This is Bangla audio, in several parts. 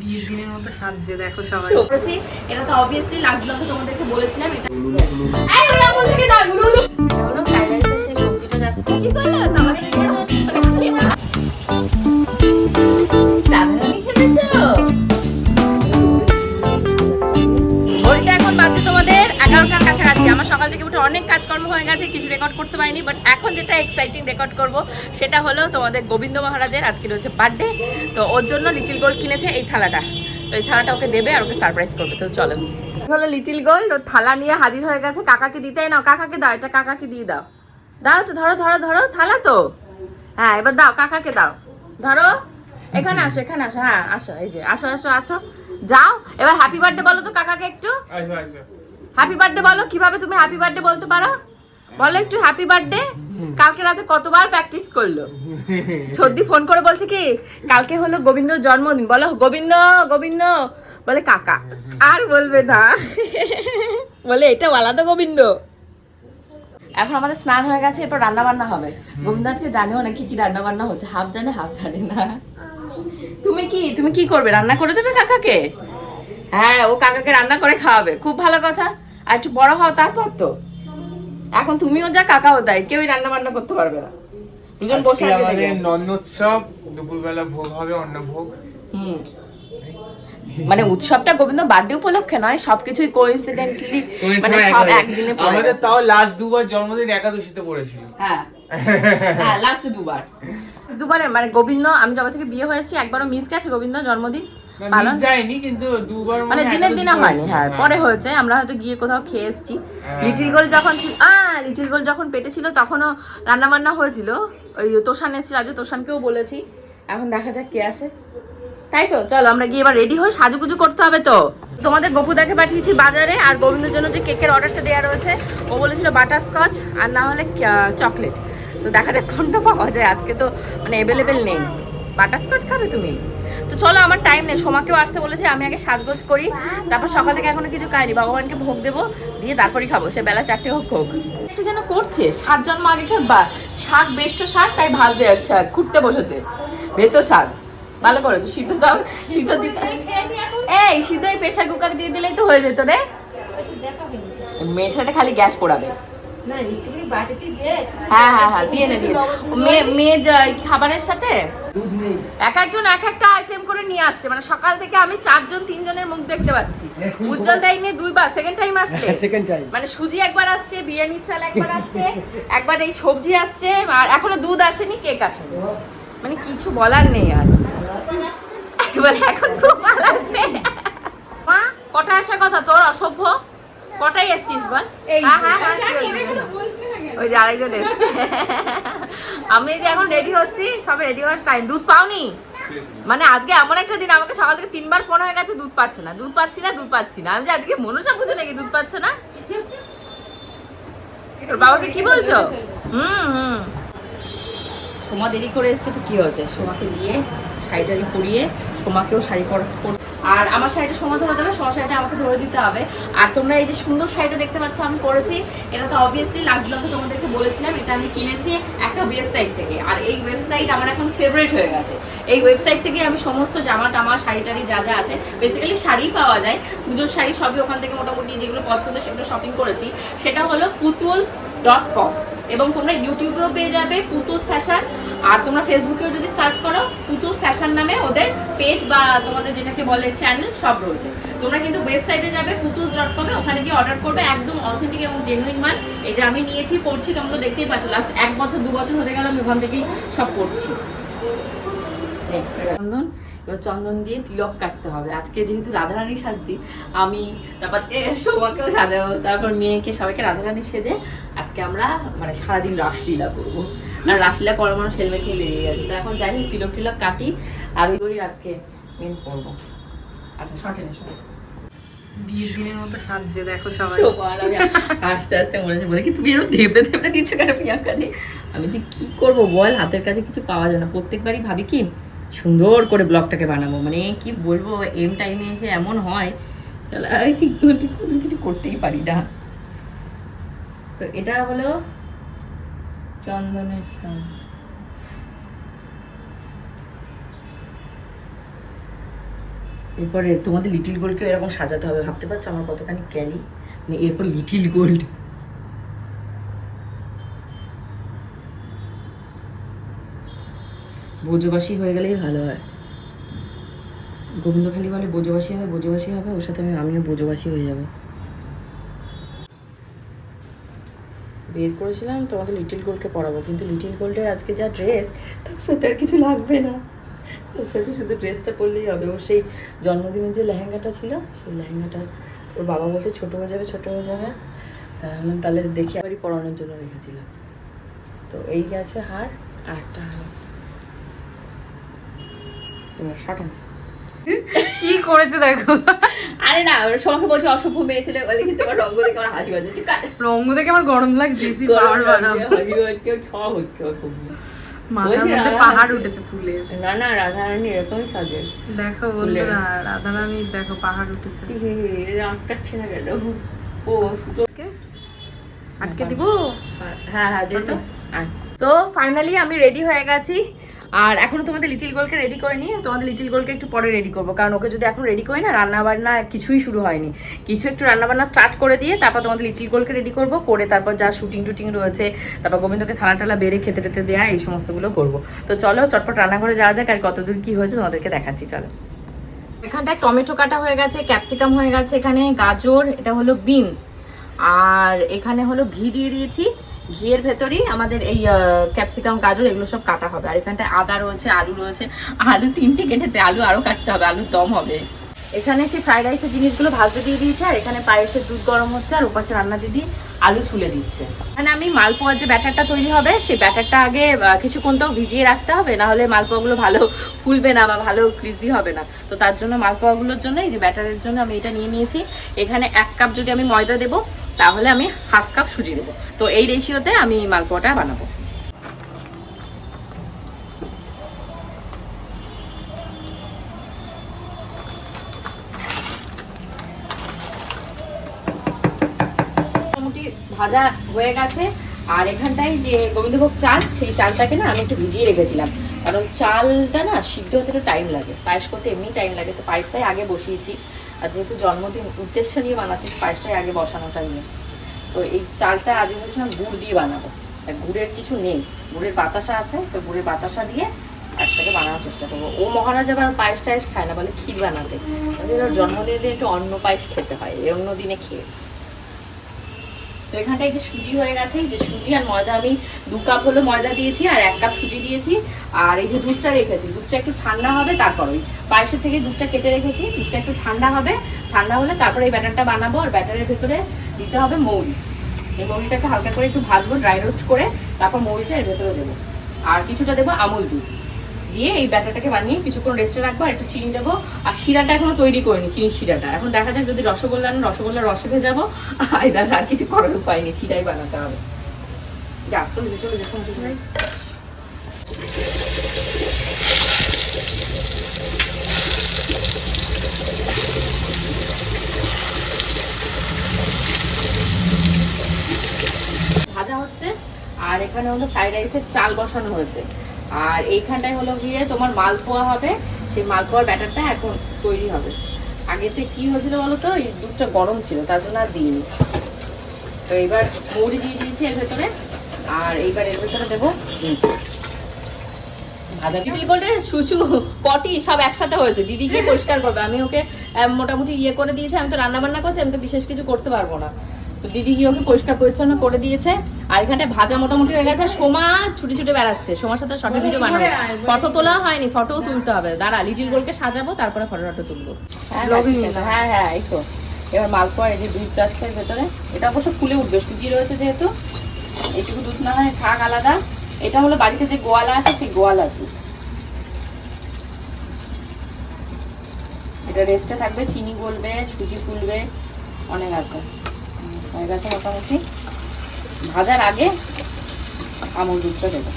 বিশ দিনের মতো সাজছে দেখো সবাই। করেছি। এটা তো অবভিয়াসলি লাস্ট ব্লগে তোমাদেরকে বলেছিলাম এটা এই ওই আমাদেরকে না গুলো গুলো ফ্রাইড রাইসের সেই সবজিটা যাচ্ছে। কি করলে? তাড়াতাড়ি অনেক কাজকর্ম হয়ে গেছে কিছু রেকর্ড করতে পারিনি বাট এখন যেটা এক্সাইটিং রেকর্ড করব সেটা হলো তোমাদের গোবিন্দ মহারাজের আজকে হচ্ছে বার্থডে তো ওর জন্য লিটিল গোল্ড কিনেছে এই থালাটা। তো এই থালাটা ওকে দেবে আর ওকে সারপ্রাইজ করবে তো চলো। হলো লিটিল গোল্ড ও থালা নিয়ে হাজির হয়ে গেছে কাকাকে দিতেই নাও কাকাকে দাও এটা কাকাকে দিয়ে দাও। দাও তো ধরো ধরো ধরো থালা তো। হ্যাঁ এবার দাও কাকাকে দাও। ধরো এখানে আসো এখানে আসো হ্যাঁ আসো এই যে আসো আসো আসো। যাও এবার হ্যাপি বার্থডে বলো তো কাকাকে একটু। হ্যাপি বার্থডে বলো, কীভাবে তুমি হ্যাপি বার্থডে বলতে পারো? বলো একটু হ্যাপি বার্থডে কালকে রাতে কতবার প্র্যাকটিস করল? ছদ্দি ফোন করে বলছে কি, কালকে হলো গোবিন্দর জন্মদিন। বলো, গোবিন্দ গোবিন্দ। বলে, কাকা। আর বলবে না। বলে, এটা আলাদা গোবিন্দ। এখন আমাদের স্নান হয়ে গেছে, এরপর রান্না বান্না হবে। গোবিন্দ আজকে জানেও না কি কি রান্না বান্না হচ্ছে। হাফ জানে হাফ জানে না। তুমি কি তুমি কি করবে? রান্না করে দেবে কাকাকে? হ্যাঁ ও কাকাকে রান্না করে খাওয়াবে। খুব ভালো কথা। আর একটু বড় হও তারপর তো। এখন তুমিও যা কাকাও তাই কেউই রান্না বান্না করতে পারবে না। দুজন বসে আছে আমাদের দেখে। দুপুরবেলা ভোগ হবে অন্ন ভোগ হুম। মানে উৎসবটা গোবিন্দ বার্থডে উপলক্ষে নয় সবকিছুই কোইন্সিডেন্টলি মানে সব একদিনে পড়ে আমাদের তাও লাস্ট দুবার জন্মদিন একাদশীতে পড়েছিল। হ্যাঁ। হ্যাঁ লাস্ট দুবার। দুবারে মানে গোবিন্দ আমি যবে থেকে বিয়ে হয়েছি একবারও মিস গেছে গোবিন্দ জন্মদিন। পালন? মিস যায়নি কিন্তু দুবার মানে দিনের দিনে হয়নি হ্যাঁ পরে হয়েছে আমরা হয়তো গিয়ে কোথাও খেয়ে এসেছি। লিটিল গোল যখন আহ লিটিল গোল যখন পেটে ছিল তখনও রান্না বান্না হয়েছিল। ওই তোষান এসেছিল আজ তোষানকেও বলেছি। এখন দেখা যাক কে আসে। তাই তো? চলো আমরা গিয়ে এবার রেডি হই সাজুগুজু করতে হবে তো। তোমাদের গপুদাকে পাঠিয়েছি বাজারে আর গোবিন্দের জন্য যে কেকের অর্ডারটা দেওয়া রয়েছে ও বলেছিল বাটারস্কচ আর না হলে চকলেট তো দেখা যাক কোনটা পাওয়া যায়। আজকে তো মানে অ্যাভেলেবেল নেই। বাটার স্কচ খাবে তুমি? তো চলো আমার টাইম নেই। সোমাকেও আসতে বলেছে আমি আগে সাজগোজ করি। তারপর সকাল থেকে এখনও কিছু খাইনি। ভগবানকে ভোগ দেবো দিয়ে তারপরই খাব। সে বেলা চারটে হোক হোক। এটা যেন করছে? সাত জন্ম আগেকার বা শাক বেষ্ট শাক তাই ভাজতে আর শাক। খুঁটতে বসেছে। ভেতর শাক। ভালো করেছ। সিদ্ধ দাও সিদ্ধ দিতে এই সিদ্ধ এই প্রেশার কুকারে দিয়ে দিলেই তো হয়ে যেত রে। সাথে খালি গ্যাস পোড়াবে। হ্যাঁ হ্যাঁ হ্যাঁ দিয়ে নে খাবারের সাথে? এক একজন এক একটা আইটেম করে নিয়ে আসছে। মানে সকাল থেকে আমি চারজন তিনজনের মুখ দেখতে পাচ্ছি। উজ্জ্বল দাই নিয়ে দুইবার সেকেন্ড টাইম আসছে। সেকেন্ড টাইম মানে সুজি একবার আসছে বিরিয়ানির চাল একবার আসছে একবার এই সবজি আসছে আর এখনও দুধ আসেনি কেক আসেনি। মানে কিছু বলার নেই আর। এবার এখন খুব ভালো আসবে মা কটা আসার কথা তোর অসভ্য? কটাই এসছিস বল? ওই যে আরেকজন এসছে। আমি যে এখন রেডি হচ্ছি সবে রেডি হওয়ার টাইম দুধ পাওনি? মানে আজকে এমন একটা দিন আমাকে সকাল থেকে তিনবার ফোন হয়ে গেছে দুধ পাচ্ছে না। দুধ পাচ্ছি না দুধ পাচ্ছি না। আমি যে আজকে মনসা পুজো নাকি দুধ পাচ্ছে না? তোর বাবাকে কি বলছো? হুম হুম। সোমা দেরি করে এসছে তো কি হয়েছে? সোমাকে দিয়ে শাড়ি টাড়ি পরিয়ে সোমাকেও শাড়ি পর- আর আমার শাড়িটা সোমা ধরে দেবে সোমা শাড়িটা আমাকে ধরে দিতে হবে। আর তোমরা এই যে সুন্দর শাড়িটা দেখতে পাচ্ছ, আমি পরেছি। এটা তো অবভিয়াসলি লাস্ট ব্লগে তোমাদেরকে বলেছিলাম, এটা আমি কিনেছি একটা ওয়েবসাইট থেকে। আর এই ওয়েবসাইট আমার এখন ফেভারিট হয়ে গেছে। এই ওয়েবসাইট থেকে আমি সমস্ত জামা টামা, শাড়ি টাড়ি যা যা আছে বেসিক্যালি শাড়ি পাওয়া যায়। পুজোর শাড়ি সবই ওখান থেকে মোটামুটি যেগুলো পছন্দ সেগুলো শপিং করেছি। সেটা হলো পুতুলস ডট কম এবং তোমরা ইউটিউবেও পেয়ে যাবে পুতুলস ফ্যাশন আর তোমরা ফেসবুকেও যদি সার্চ করো পুতুলস ফ্যাশন নামে ওদের পেজ বা তোমাদের যেটাকে বলে চ্যানেল সব রয়েছে। তোমরা কিন্তু ওয়েবসাইটে যাবে পুতুলস ডট কমে ওখানে গিয়ে অর্ডার করবে, একদম অথেন্টিক এবং জেনুইন মাল। এই যে আমি নিয়েছি, পড়ছি, তোমরা তো দেখতেই পাচ্ছ লাস্ট এক বছর, দু বছর হতে গেল, আমি ওখান থেকেই সব পড়ছি। চন্দন, এবার চন্দন দিয়ে তিলক কাটতে হবে। আজকে যেহেতু রাধারানী সাজছি, আমি তারপর সোমাকেও সাজাবো, তারপর মেয়েকে, সবাইকে রাধারানী সেজে আজকে আমরা মানে সারাদিন রাসলীলা করব। আর রাসলীলা করার মানুষ হেলমেট নিয়ে বেরিয়ে গেছে। তো এখন যাই হোক তিলক টিলক কাটি আর ওই ওই আজকে মেন করব আচ্ছা শর্টে নে শর্টে আমি যে কি করব বল হাতের কাছে কিছু পাওয়া যায় না। প্রত্যেকবারই ভাবি কি সুন্দর করে ব্লগটাকে বানাবো। মানে কি বলব এম টাইমে এসে এমন হয় ঠিক কিছু করতেই পারি না। তো এটা হলো চন্দনের সাজ এরপরে তোমাদের লিটিল গোল্ডকে এরকম সাজাতে হবে, ভাবতে পারছ আমার কতখানি ক্যালি মানে এরপর লিটিল গোল্ড বোঝবাসী হয়ে গেলেই ভালো হয়। গোবিন্দখালি বলে বোঝবাসী হবে বোঝবাসী হবে, ওর সাথে আমি আমিও বোঝবাসী হয়ে যাব। বের করেছিলাম তোমাদের লিটিল গোল্ডকে পরাবো। কিন্তু লিটিল গোল্ডের আজকে যা ড্রেস তার সাথে আর কিছু লাগবে না। ওর সাথে শুধু ড্রেসটা পরলেই হবে। ওর সেই জন্মদিনের যে লেহেঙ্গাটা ছিল, সেই লেহেঙ্গাটা ওর বাবা বলতে ছোটো হয়ে যাবে, ছোটো হয়ে যাবে। তাহলে দেখি আবারই পরানোর জন্য রেখেছিলাম। তো এই গেছে হার, আর একটা হার আছে। এবার সাটান কি করেছে দেখো? আরে না সবাইকে বলছে অসভ্য মেয়ে ছেলে বলে কিন্তু তোমার রঙ্গ দেখে আমার হাসি পাচ্ছে। ঠিক আছে রঙ্গ দেখে আমার গরম লাগছে হচ্ছে মাথার মধ্যে পাহাড় উঠেছে ফুলের না না রাধারানী এরকমই সাজে। দেখো বন্ধুরা রাধারানীর দেখো পাহাড় উঠেছে। রাগটাচ্ছে না কেন ও ওকে? আটকে? দিব? হ্যাঁ হ্যাঁ আয়। তো ফাইনালি আমি রেডি হয়ে গেছি। আর এখনও তোমাদের লিটিল গোলকে রেডি করে নিয়ে তোমাদের লিটিল গোলকে একটু পরে রেডি করব, কারণ ওকে যদি এখন রেডি করি না রান্না বান্না কিছুই শুরু হয়নি। কিছু একটু রান্না বান্না স্টার্ট করে দিয়ে তারপর তোমাদের লিটিল গোলকে রেডি করব, করে তারপর যা শুটিং টুটিং রয়েছে, তারপর গোবিন্দকে থালা টালা বেড়ে খেতে টেতে দেওয়া এই সমস্তগুলো করব। তো চলো, চটপট রান্না করে যাওয়া যাক আর কতদূর কি হয়েছে তোমাদেরকে দেখাচ্ছি, চলো। এখানটায় টমেটো কাটা হয়ে গেছে ক্যাপসিকাম হয়ে গেছে এখানে, গাজর, এটা হলো বিনস আর এখানে হলো ঘি দিয়ে দিয়েছি। ঘিয়ের ভেতরেই আমাদের এই ক্যাপসিকাম গাজর এগুলো সব কাটা হবে। আর এখানটায় আদা রয়েছে, আলু রয়েছে। আলু তিনটে কেটেছে, আলু আরও কাটতে হবে, আলুর দম হবে। এখানে সেই ফ্রাইড রাইসের জিনিসগুলো ভাজতে দিয়ে দিয়েছে, আর এখানে পায়েসের দুধ গরম হচ্ছে, আর ওপাশে রান্না দিদি আলু ছুলে দিচ্ছে। এখানে আমি মালপোয়ার যে ব্যাটারটা তৈরি হবে, সেই ব্যাটারটা আগে কিছুক্ষণ তো ভিজিয়ে রাখতে হবে না হলে মালপোয়াগুলো ভালো ফুলবে না বা ভালো ক্রিসপি হবে না। তো তার জন্য মালপোয়াগুলোর জন্য এই যে ব্যাটারের জন্য আমি এটা নিয়ে নিয়েছি। এখানে এক কাপ যদি আমি ময়দা দেবো তাহলে আমি হাফ কাপ সুজি দেবো। তো এই রেশিওতে আমি মালপোয়াটা বানাবো। মোটামুটি ভাজা হয়ে গেছে। আর এখানটায় যে গোবিন্দভোগ চাল, সেই চালটাকে না আমি একটু ভিজিয়ে রেখেছিলাম। কারণ চালটা না সিদ্ধ হতে একটু টাইম লাগে। পায়েস করতে এমনি টাইম লাগে। তো পায়েসটাই আগে বসিয়েছি। আর যেহেতু জন্মদিন উদ্দেশ্য নিয়ে বানাচ্ছি পায়েসটাই আগে বসানোটা নিয়ে। তো এই চালটা আজকে বলছিলাম গুড় দিয়ে বানাবো। গুড়ের কিছু নেই। গুড়ের বাতাসা আছে, তো গুড়ের বাতাসা দিয়ে পায়েসটাকে বানানোর চেষ্টা করব। ও মহারাজ আবার পায়েস টায়েস খায় না, বলে ক্ষীর বানাতে। জন্মদিনে একটু অন্য পায়েস খেতে হয়, এই অন্য দিনে খেয়ে। তো এখানটায় যে সুজি হয়ে গেছে যে সুজি আর ময়দা আমি দু কাপ হলো ময়দা দিয়েছি আর এক কাপ সুজি দিয়েছি। আর এই যে দুধটা রেখেছি, দুধটা একটু ঠান্ডা হবে তারপর ওই পায়েসের থেকে দুধটা কেটে রেখেছি, দুধটা একটু ঠান্ডা হবে। ঠান্ডা হলে তারপরে এই ব্যাটারটা বানাবো আর ব্যাটারের ভেতরে দিতে হবে মৌরি। এই মৌরিটাকে হালকা করে একটু ভাজবো ড্রাই রোস্ট করে, তারপর মৌরিটা এর ভেতরে দেবো। আর কিছুটা দেবো আমুল দুধ। দিয়ে এই ব্যাটারটাকে বানিয়ে কিছুক্ষণ রেস্টে রাখব আর একটু চিনি দেবো। আর শিরাটা এখনও তৈরি করিনি, চিনির শিরাটা। এখন দেখা যাক যদি রসগোল্লা আনো রসগোল্লা রসে ভেজাবো। আর আর কিছু করার উপায় নেই, শিরাই বানাতে হবে। ভাজা হচ্ছে, আর এখানে হলো ফ্রাইড রাইসের চাল বসানো হয়েছে। আর এইখানটায় হলো গিয়ে তোমার মালপোয়া হবে। সেই মালপোয়ার ব্যাটারটা এখন তৈরি হবে। আগেতে কি হয়েছিল বলো তো এই দুধটা গরম ছিল তার জন্য আর দিইনি। তো এবার মৌরি দিয়ে দিয়েছি এর ভেতরে আর এইবার এর ভেতরে দেবো দিদি বলে শুশু পটি সব একসাথে হয়েছে। দিদি গিয়ে পরিষ্কার করবে। আমি ওকে মোটামুটি ইয়ে করে দিয়েছি আমি তো রান্না বান্না করছি আমি তো বিশেষ কিছু করতে পারব না। তো দিদি গিয়ে ওকে পরিষ্কার পরিচ্ছন্ন করে দিয়েছে। আর এখানে ভাজা মোটামুটি হয়ে গেছে। সোমা ছুটে ছুটে বেড়াচ্ছে। সোমার সাথে শর্ট ভিডিও বানাবো। ফটো তোলা হয়নি ফটোও তুলতে হবে। দাঁড়া লিটিল গোলকে সাজাবো তারপরে ফটো টটো তুলবো। হ্যাঁ হ্যাঁ। হ্যাঁ হ্যাঁ এই তো। এবার মালপোয়া এই যে দুধ যাচ্ছে ভেতরে। এটা অবশ্য ফুলে উঠবে সুজি রয়েছে যেহেতু। এইটুকু দুধ না হয় থাক আলাদা। এটা হলো বাড়িতে যে গোয়ালা আসে সেই গোয়ালা দুধ। এটা রেস্টে থাকবে চিনি গলবে সুজি ফুলবে অনেক আছে। হয়ে গেছে মোটামুটি। ভাজার আগে আমুল দুধটা দেবো।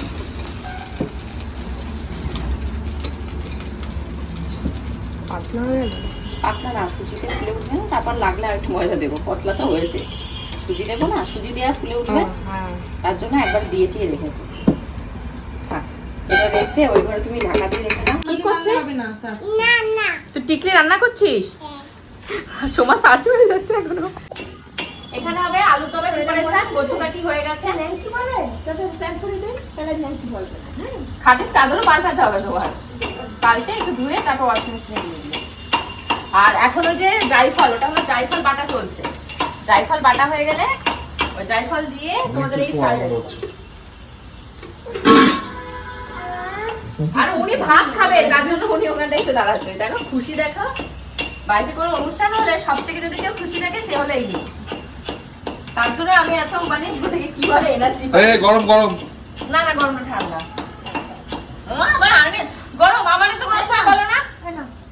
পাতলা হয়ে গেল? পাতলা না সুজিতে ফুলে উঠবে না তারপর লাগলে আর একটু ময়দা দেবো। পাতলা তো হয়েছে। সুজি দেবো না সুজি দেওয়া ফুলে উঠবে। হ্যাঁ। তার জন্য একবার দিয়ে টিয়ে রেখেছি। এটা রেস্টে ওই ঘরে তুমি ঢাকা দিয়ে রেখে কি করছিস? না তুই টিকলি রান্না করছিস? সোমা সার্চ হয়ে যাচ্ছে এখনও। এখানে হবে আলু তবে প্রিপারেশন কচু কাটি হয়ে গেছে। খাটের চাদরও পাল্টাতে হবে তোমার। পাল্টে একটু ধুয়ে তারপর ওয়াশিং মেশিনে দিয়ে দিবে আর এখনও যে জাইফল ওটা হলো জাইফল বাটা চলছে। জাইফল বাটা হয়ে গেলে ওই জাইফল দিয়ে তোমাদের এই আর উনি ভাত খাবে তার জন্য উনি ওখানটা এসে দাঁড়াচ্ছে। দেখো খুশি দেখো। বাড়িতে কোনো অনুষ্ঠান হলে সব থেকে যদি কেউ খুশি থাকে সে হলে এই। তার জন্য আমি এত মানে কি বলে এনার্জি এই গরম গরম না না গরম না ঠান্ডা আহ, আবার গরম আমার তো কোনো সময় বলো না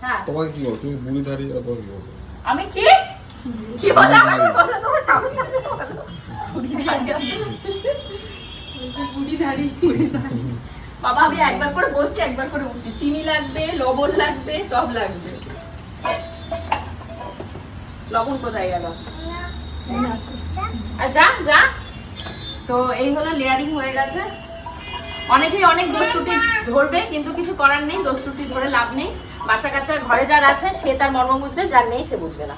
হ্যাঁ তোমাকে কি বল তুমি বুড়ি দাঁড়িয়ে আর তোমাকে কি বলব আমি কি কি বলে আমাকে বলো তোমার বলো বুড়ি দাঁড়িয়ে। বুড়ি দাঁড়িয়ে, বুড়ি দাঁড়িয়ে। বাবা আমি একবার করে বসছি একবার করে উঠছি চিনি লাগবে লবণ লাগবে সব লাগবে লবণ কোথায় গেল আর যা যা। তো এই হলো লেয়ারিং হয়ে গেছে। অনেকেই অনেক দোষ ত্রুটি ধরবে, কিন্তু কিছু করার নেই, দোষ ত্রুটি ধরে লাভ নেই। বাচ্চা কাচ্চার ঘরে যার আছে, সে তার মর্ম বুঝবে যার নেই, সে বুঝবে না।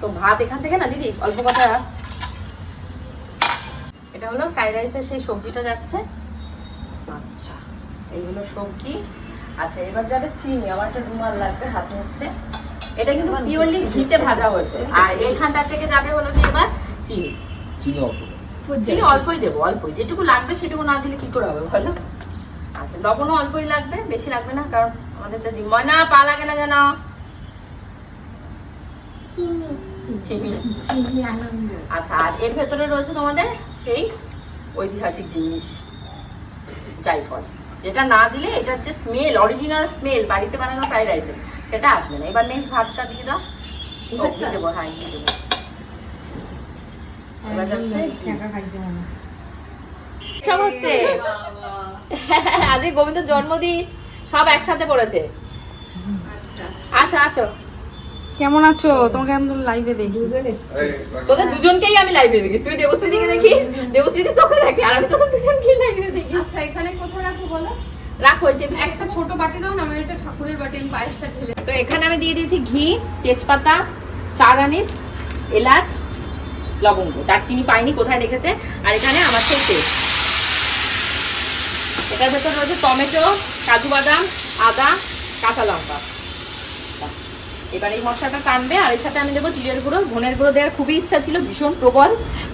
তো ভাত এখান থেকে না, দিদি? অল্প কথা। এটা হলো ফ্রাইড রাইসের সেই সবজিটা যাচ্ছে। আচ্ছা এই সবজি। আচ্ছা এবার যাবে চিনি। আমার একটা রুমাল লাগবে হাত মুছতে। এটা কিন্তু পিওরলি ঘিতে ভাজা হয়েছে। আর এইখানটা থেকে যাবে হলো যে এবার চিনি। চিনি অল্প চিনি অল্পই দেবো অল্পই। যেটুকু লাগবে সেটুকু না দিলে কি করে হবে বলো? আচ্ছা লবণও অল্পই লাগবে বেশি লাগবে না কারণ আমাদের তো ময়না পা লাগে না যেন। চিনি। আচ্ছা আর এর ভেতরে রয়েছে তোমাদের সেই ঐতিহাসিক জিনিস জাইফল। যেটা না দিলে এটার যে স্মেল অরিজিনাল স্মেল বাড়িতে বানানো ফ্রাইড রাইসের সেটা আসবে না। এবার নেক্সট ভাতটা দিয়ে দাও। দেবো হ্যাঁ ঘি দেবো। এবার যাচ্ছে সব হচ্ছে? আজকে গোবিন্দের জন্মদিন সব একসাথে পড়েছে। আসো আসো। কেমন আছো? তোমাকে আমি লাইভে দেখি। রাখো। তোদের দুজনকেই আমি লাইভে দেখি। তুই দেবশ্রীদিকে দেখি দেবশ্রীদি তোকে দেখি আর আমি তোদের দুজনকেই লাইভে দেখি। আচ্ছা এখানে কোথায় রাখব বলো? রাখো একটা ছোট বাটি দাও না, আমার এটা ঠাকুরের বাটি, আমি পায়েসটা ঢেলে তো এখানে আমি দিয়ে দিয়েছি ঘি, তেজপাতা স্টার আনিস, এলাচ, লবঙ্গ। দারচিনি পাইনি, কোথায় রেখেছে? আর এখানে আমার সেই তেল। এটার ভেতর রয়েছে টমেটো, কাজু বাদাম, আদা, কাঁচা লঙ্কা। এবার এই মশলাটা টানবে, আর এর সাথে আমি দেবো জিরের গুঁড়ো। ধনের গুঁড়ো দেওয়ার খুবই ইচ্ছা ছিল, ভীষণ প্রবল,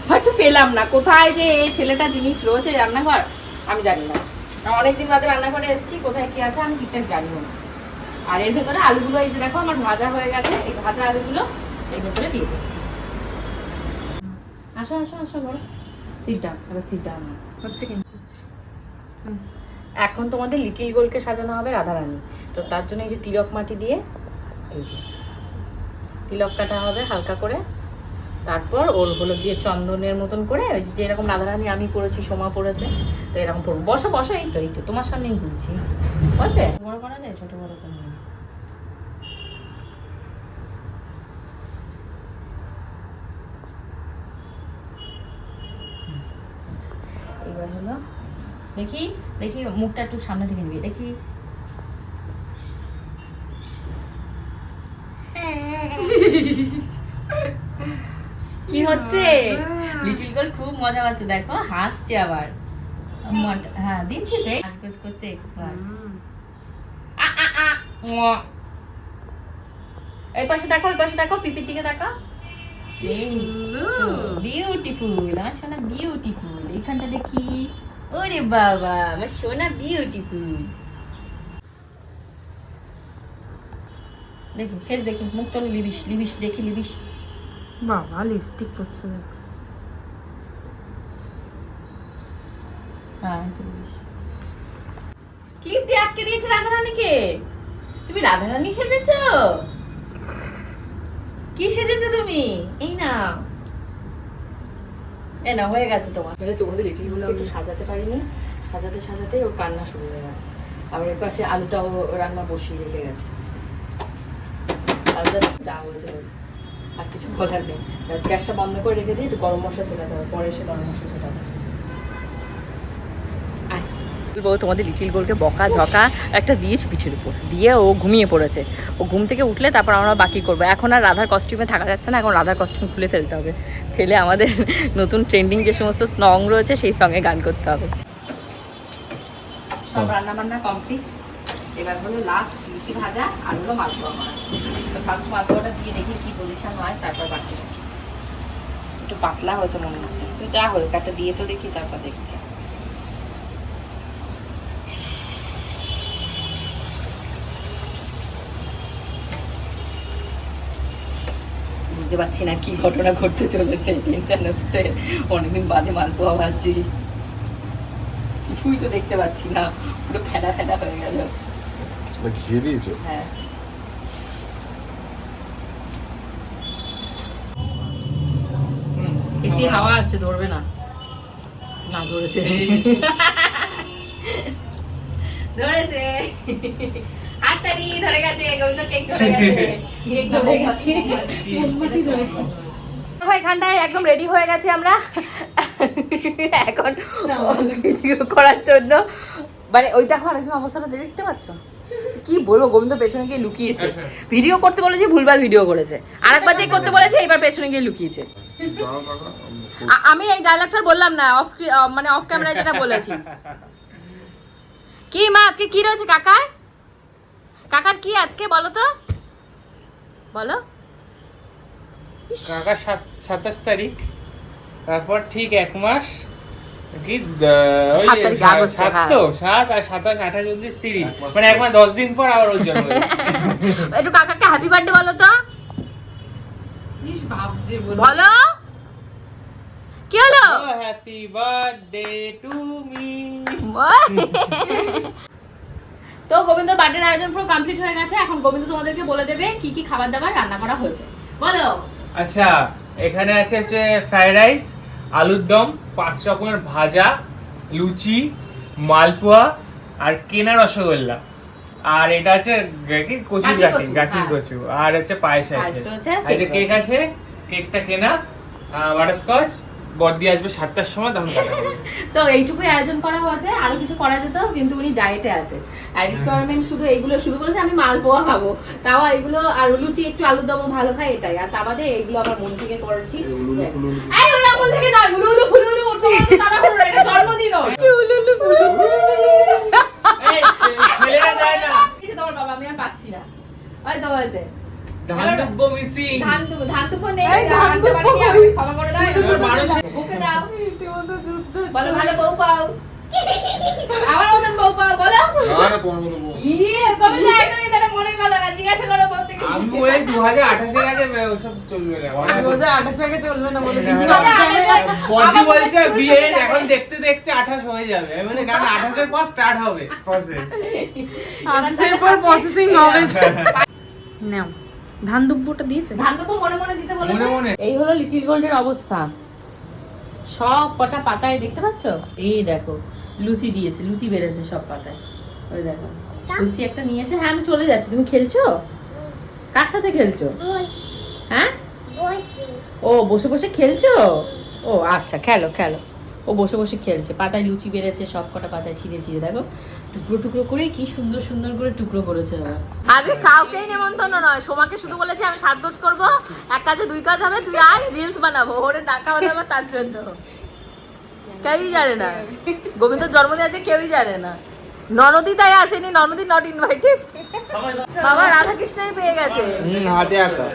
বাট পেলাম না। কোথায় যে এই ছেলেটা জিনিস রয়েছে রান্নাঘর, আমি জানি না। আমি অনেকদিন বাদে রান্না করে এসেছি কোথায় কি আছে আমি ঠিকঠাক জানিও না। আর এর ভেতরে আলুগুলো এই যে দেখো আমার ভাজা হয়ে গেছে এই ভাজা আলুগুলো এর ভেতরে দিয়ে দেবো। আসো আসো আসো সিট সিট হচ্ছে কিন্তু এখন তোমাদের লিটিল গোলকে সাজানো হবে রাধারানী। তো তার জন্য এই যে তিলক মাটি দিয়ে এই যে তিলক কাটা হবে হালকা করে। তারপর ওর হলো দিয়ে চন্দনের মতন করে ওই যে যেরকম রাধারানী আমি পড়েছি সোমা পড়েছে তো এরকম পড়ব বসো বসো এই তো এই তো তোমার সামনেই ঘুরছি। বুঝছে বড় করা যায় ছোট বড় করা যায়? আচ্ছা, এবার হলো দেখি দেখি মুখটা একটু সামনে থেকে নিবি দেখি কি হচ্ছে? লিটিল গার্ল খুব মজা পাচ্ছে দেখো হাসছে আবার। হ্যাঁ দিচ্ছি তো কাজ করতে এক্সপার্ট আ আ আ এই পাশে দেখো ওই পাশে দেখো পিপির দিকে দেখো বিউটিফুল আমার সোনা বিউটিফুল এইখানটা দেখি। ওরে বাবা আমার সোনা বিউটিফুল দেখি ফেস দেখি মুখ তোলো লিবিস লিবিস দেখি লিবিস বাবা লিপস্টিক করছে। হ্যাঁ ক্লিপ দিয়ে আটকে দিয়েছে রাধারানীকে। তুমি রাধারানী সেজেছো? কি সেজেছো তুমি? এই না এ না হয়ে গেছে তোমার। মানে তোমাদের লিটিলগুলো একটু সাজাতে পারিনি। সাজাতে সাজাতে ওর কান্না শুরু হয়ে গেছে। আবার এর পাশে আলুটাও রান্না বসিয়ে রেখে গেছে। আলুটা যা হয়েছে হয়েছে। আর কিছু বলার নেই। গ্যাসটা বন্ধ করে রেখে দিই একটু গরম মশলা ছেটাতে হবে পরে এসে গরম মশলা ছেটাবে বলব তোমাদের লিটিল গোলকে বকা ঝকা একটা দিয়েছি পিঠের উপর। দিয়ে ও ঘুমিয়ে পড়েছে। ও ঘুম থেকে উঠলে তারপর আমরা বাকি করব। এখন আর রাধার কস্টিউমে থাকা যাচ্ছে না এখন রাধার কস্টিউম খুলে ফেলতে হবে। ফেলে আমাদের নতুন ট্রেন্ডিং যে সমস্ত সং রয়েছে সেই সঙ্গে গান করতে হবে। সব রান্না বান্না কমপ্লিট এবার হলো লাস্ট লুচি ভাজা আর হলো মালপোয়া করা। তো ফার্স্ট মালপোয়াটা দিয়ে দেখি কি পজিশন হয়, তারপর বাকি। একটু পাতলা হয়েছে মনে হচ্ছে। তো যা হোক, একটা দিয়ে তো দেখি, তারপর দেখছি। বুঝতে পারছি না কি ঘটনা ঘটতে চলেছে টেনশন হচ্ছে, অনেকদিন বাদে মালপোয়া ভাজছি। কিছুই তো দেখতে পাচ্ছি না, পুরো ফেলা ফেনা হয়ে গেল। না ঘিয়ে দিয়েছে। হ্যাঁ। এসি হাওয়া আসছে ধরবে না। না ধরেছে। ধরেছে। হাততালি ধরে গেছে গোবিন্দ কেক ধরে গেছে। কেক ধরে গেছে। মোমবাতি ধরে গেছে। এখানটায় একদম রেডি হয়ে গেছে আমরা। এখন ভিডিও করার জন্য। মানে ওই দেখো আরেকজন অবস্থাটা দেখতে পাচ্ছ? কি বলব গোবিন্দ পেছনে গিয়ে লুকিয়েছে। ভিডিও করতে বলেছে ভুলভাল ভিডিও করেছে। আরেকবার যে করতে বলেছে এবার পেছনে গিয়ে লুকিয়েছে। আমি এই ডায়লগটা বললাম না অফ মানে অফ ক্যামেরায় যেটা বলেছি। কি মা আজকে কি রয়েছে কাকার? কাকার কি আজকে বলো তো? বলো। কাকা সাত- সাতাশ তারিখ। তারপর ঠিক এক মাস কি সাত তারিখ সা- আগস্টে, সাত। তো সাত আর সাতাশ আঠাশ উনত্রিশ তিরিশ। মানে এক মাস দশ দিন পর আবার ওর জন্ম একটু কাকাকে হ্যাপি বার্থডে বলো তো। ইস ভাবছে বলে। বলো। কি হলো? হ্যাপি বার্থডে টু মি তো গোবিন্দর বার্থডের আয়োজন পুরো কমপ্লিট হয়ে গেছে। এখন গোবিন্দ তোমাদেরকে বলে দেবে কি কি খাবার দাবার রান্না করা হয়েছে। বলো। আচ্ছা এখানে আছে হচ্ছে ফ্রাইড রাইস আলুর দম পাঁচ রকমের ভাজা লুচি মালপোয়া আর কেনা রসগোল্লা। আর এটা আছে কি কচু গাটি গাটি কচু, হ্যাঁ। কচু। আর হচ্ছে পায়েস আছে। আর যে কেক আছে কেকটা কেনা বাটারস্কচ বর্দি আসবে সাতটার সময় তখন তো এইটুকুই আয়োজন করা হয়েছে আরও কিছু করা যেত কিন্তু উনি ডায়েটে আছে। আর রিকোয়ারমেন্ট শুধু এইগুলো শুধু বলেছে আমি মালপোয়া খাব। তাও এগুলো আর লুচি একটু আলুর দম ভালো খাই এটাই। আর তা বাদে এইগুলো আমার মন থেকে করেছি এই ওই আমল থেকে নয় উলু উলু ফুলু উলু তারা করো এটা জন্মদিন ওর উলু উলু ফুলু এই, ছেলেরা যায় না। কিছু তোমার বাবা আমি আর পাচ্ছি না। ওই তো বলছে ধান দুব্ব মিসিং ধান তুবো ধান তুবো নেই ধান আনতে তুবো পারিনি, কই? আমাকে ক্ষমা করে দাও। ওকে দাও রীতিমতো যুদ্ধ বলো ভালো বউ পাও। আমার মতন বউ পাও বলো। না না তোমার মতো বউ। ইয়ে কবে যে একদম এটা মনের কথা না জিজ্ঞাসা করো বউ থেকে আমি ওই দু হাজার আগে ওসব চলবে না। রোজা আঠাশ আগে চলবে না বলে দিচ্ছি। না, না, না, বলছি আমার বলছে বিয়ে এখন দেখতে দেখতে আঠাশ হয়ে যাবে। বলি কারণ আঠাশের পর স্টার্ট হবে। প্রসেস আঠাশের পর প্রসেসিং হবে। নাও। ধান দুব্বটা দিয়েছে ধান মনে মনে দিতে বলেছে? মনে মনে। এই হলো লিটিল গোল্ডের অবস্থা। সব কটা পাতায় দেখতে পাচ্ছ? এই দেখো লুচি দিয়েছে লুচি বেড়েছে সব পাতায়। ওই দেখো লুচি একটা নিয়েছে। হ্যাঁ আমি চলে যাচ্ছি। তুমি খেলছো? কার সাথে খেলছো? হ্যাঁ? ও বসে বসে খেলছো? ও আচ্ছা খেলো খেলো। ও বসে বসে খেলছে। পাতায় লুচি বেড়েছে সব কটা পাতায় ছিঁড়ে ছিঁড়ে। দেখো টুকরো টুকরো করে কি সুন্দর সুন্দর করে টুকরো করেছে আবার আজকে কাউকেই নেমন্তন্ন নয়। সোমাকে শুধু বলেছে আমি সাজগোজ করব এক কাজে দুই কাজ হবে তুই আয় রিলস বানাবো। ওরে টাকা হতে হবে তার জন্য। কেউই জানে না। গোবিন্দর জন্মদিন আছে কেউই জানে না। ননদি তাই আসেনি ননদি নট ইনভাইটেড বাবা রাধা কৃষ্ণই পেয়ে গেছে। হাতে আঁকা।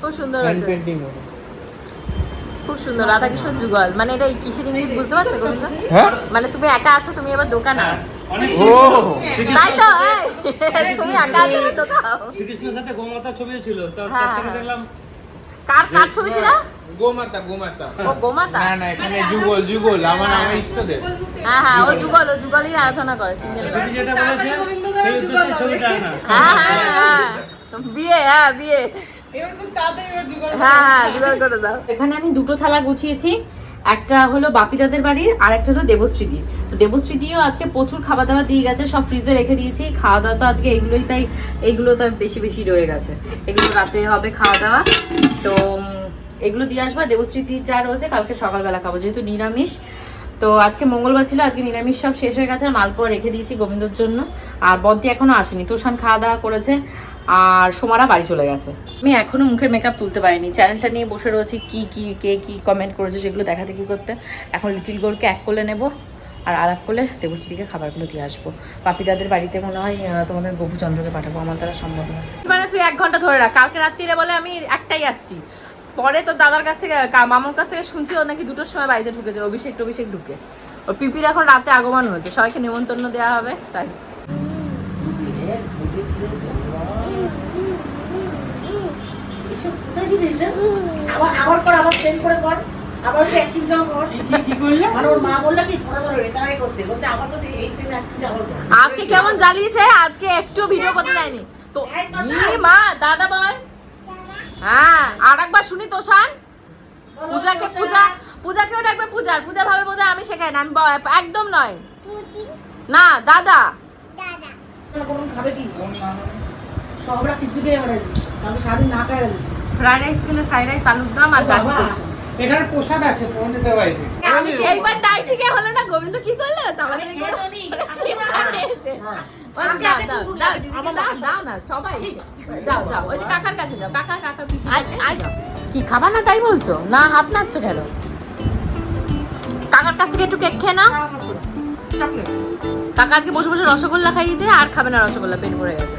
খুব সুন্দর হয়েছে। খুব সুন্দর রাধাকৃষ্ণ যুগল। মানে এটা কিসের ইঙ্গিত বুঝতে পারছ গোবিন্দ? হ্যাঁ? মানে তুমি একা আছো তুমি এবার দোকানে ও। তাই তো তুমি একা আছো না দোকান শ্রীকৃষ্ণের সাথে গোমাতার ছবিও ছিল তো হ্যাঁ, হ্যাঁ। দেখলাম কার কার ছবি ছিল? গোমাতা গোমাতা। ও গোমাতা? না না এখানে যুগল যুগল আমার আমার ইষ্টদেব। হ্যাঁ হ্যাঁ ও যুগল ও যুগলই আরাধনা করে সিঙ্গেল দিদি যেটা বলেছে সেই ছবিটা না হ্যাঁ হ্যাঁ হ্যাঁ। বিয়ে হ্যাঁ বিয়ে। হ্যাঁ হ্যাঁ এখানে আমি দুটো থালা গুছিয়েছি। একটা হলো বাপিদাদের বাড়ির আর একটা হলো দেবশ্রীদির। তো দেবশ্রীদিও আজকে প্রচুর খাবার দাবার দিয়ে গেছে সব ফ্রিজে রেখে দিয়েছি। খাওয়া দাওয়া তো আজকে এগুলোই তাই এগুলো তো বেশি বেশি রয়ে গেছে। এগুলো রাতে হবে খাওয়া দাওয়া তো এগুলো দিয়ে আসব। দেবশ্রীদির যা রয়েছে কালকে সকালবেলা খাব যেহেতু নিরামিষ। তো আজকে মঙ্গলবার ছিল আজকে নিরামিষ সব শেষ হয়ে গেছে। আর মালপোয়া রেখে দিয়েছি গোবিন্দর জন্য। আর বদ্দি এখনও আসেনি। তুষান খাওয়া দাওয়া করেছে। আর সোমারা বাড়ি চলে গেছে। আমি এখনও মুখের মেকআপ তুলতে পারিনি। চ্যানেলটা নিয়ে বসে রয়েছি কি কি কে কি কমেন্ট করেছে সেগুলো দেখাতে কি করতে। এখন লিটিল গোলকে এক কোলে নেব আর আর এক কোলে দেবশ্রীকে খাবারগুলো দিয়ে আসব। পাপিদাদের বাড়িতে মনে হয় তোমাদের গভুচন্দ্রকে পাঠাবো আমার দ্বারা সম্ভব না। মানে তুই এক ঘণ্টা ধরে রাখ। কালকে রাত্রিরে বলে আমি একটাই আসছি। পরে তো দাদার কাছ থেকে মামার কাছ থেকে শুনছি ও নাকি দুটোর সময় বাড়িতে ঢুকেছে অভিষেক টভিষেক ঢুকে। ওর পিপির এখন রাতে আগমন হয়েছে। সবাইকে নিমন্ত্রণ দেওয়া হবে তাই। কোথায় ছিল এসব? আবার আবার কর আবার ট্রেন করে কর আবার একটু অ্যাক্টিং কর। কি করলে? মানে ওর মা বলল কি ফোটা ধরো এটা আগে করতে। বলছে আবার করছে এই সেম অ্যাক্টিংটা আবার কর। আজকে কেমন জ্বালিয়েছে? আজকে একটু ভিডিও করতে দেয়নি। তো এই মা দাদা বল। হ্যাঁ আর একবার শুনি তোষান পূজাকে। পূজা পূজাকেও ডাকবে পূজার। পূজা ভাবে বোধ আমি শেখাই না আমি একদম নয়। না দাদা। কোন খাবে কি? সবরা খিচুড়ি দিয়ে বেড়াইছি। আমি সারাদিন না খাই বেড়াইছি ফ্রাইড রাইস ফ্রাইড রাইস আলুর দম আর গাজর বাবা। করছে। এখানে প্রসাদ আছে পণ্ডিতের বাড়িতে আমি এইবার ডাইটিকে হলো না গোবিন্দ কি করল? তাড়াতাড়ি করে। হ্যাঁ। কি খাবার না তাই বলছো? না হাত নাচ্ছ কেন? কাকার কাছ থেকে একটু কেক খেয়ে না কাকা আজকে বসে বসে রসগোল্লা খাইয়েছে আর খাবে না রসগোল্লা পেট ভরে গেছে।